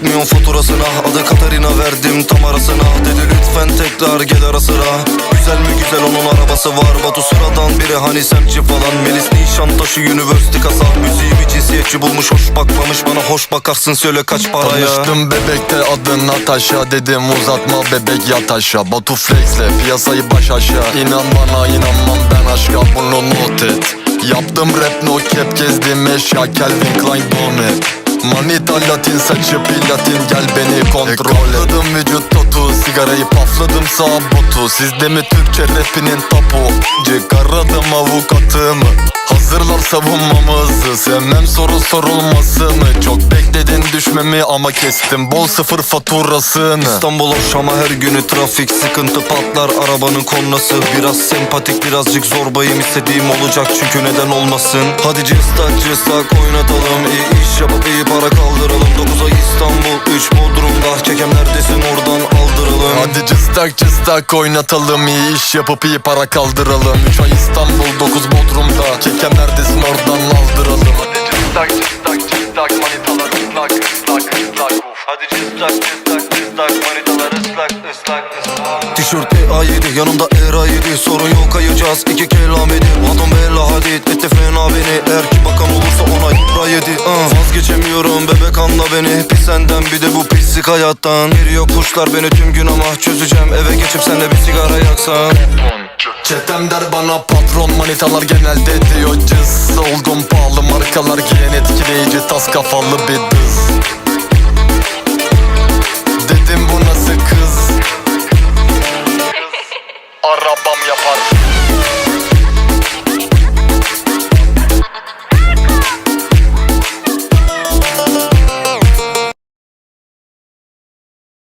bakmıyorum faturasına. Adı Katarina verdim tam arasına. Dedi lütfen tekrar gel ara sıra. Güzel mi güzel onun arabası var. Batu sıradan biri hani semtçi falan. Melis Nişantaşı University kasa. Müziğimi cinsiyetçi bulmuş hoş bakmamış. Bana hoş bakarsın söyle kaç paraya. Tanıştım bebekte adın Natasha Dedim uzatma bebek yat aşağı. Batu flexle piyasayı baş aşağı. İnan bana inanmam ben aşka bunu not et. Yaptım rap no cap gezdim eşya. Calvin Klein donut Manita latin saçı platin gel beni kontrol et. Kapladım vücut tatu sigarayı pafladım sağ botu. Sizde mi Türkçe rapinin tapu Çıkaradım avukatımı. Hazırlar savunmamızı. Sevmem soru sorulmasını Çok bekledin düşmemi ama kestim. Bol sıfır faturasını. İstanbul hoş ama her günü trafik sıkıntı patlar. Arabanın kornası Biraz sempatik birazcık zorbayım. İstediğim olacak çünkü neden olmasın? Hadi cıstak cıstak oynatalım. İyi iş yapıp iyi para kaldıralım. 9 ay İstanbul 3 Bodrum'da. Çekem neredesin? Oradan aldıralım. Hadi cıstak cıstak oynatalım. İyi iş yapıp iyi para kaldıralım. 3 ay İstanbul 9 Bodrum'da. Kekem neredesin? Oradan aldıralım. Hadi cıstak cıstak ıslak ıslak Uf. Hadi cıstak cıstak cıstak manitalar ıslak ıslak ıslak. Tişört EA7 yanımda ERA7 Sorun yok kayacağız iki kelam edin. Adam bella hadid etti fena beni. Eğer ki bakan olursa ona yıpra yedi. Uh. Vazgeçemiyorum bebek anla beni. Pis senden bir de bu pislik hayattan. Geliyor kuşlar beni tüm gün ama Çözeceğim. Eve geçip senle bir sigara yaksan. Çetem der bana patron. Manitalar genelde diyor cız. Oldum pahalı markalar giyen etkileyici tas kafalı bir dız Arabam yapar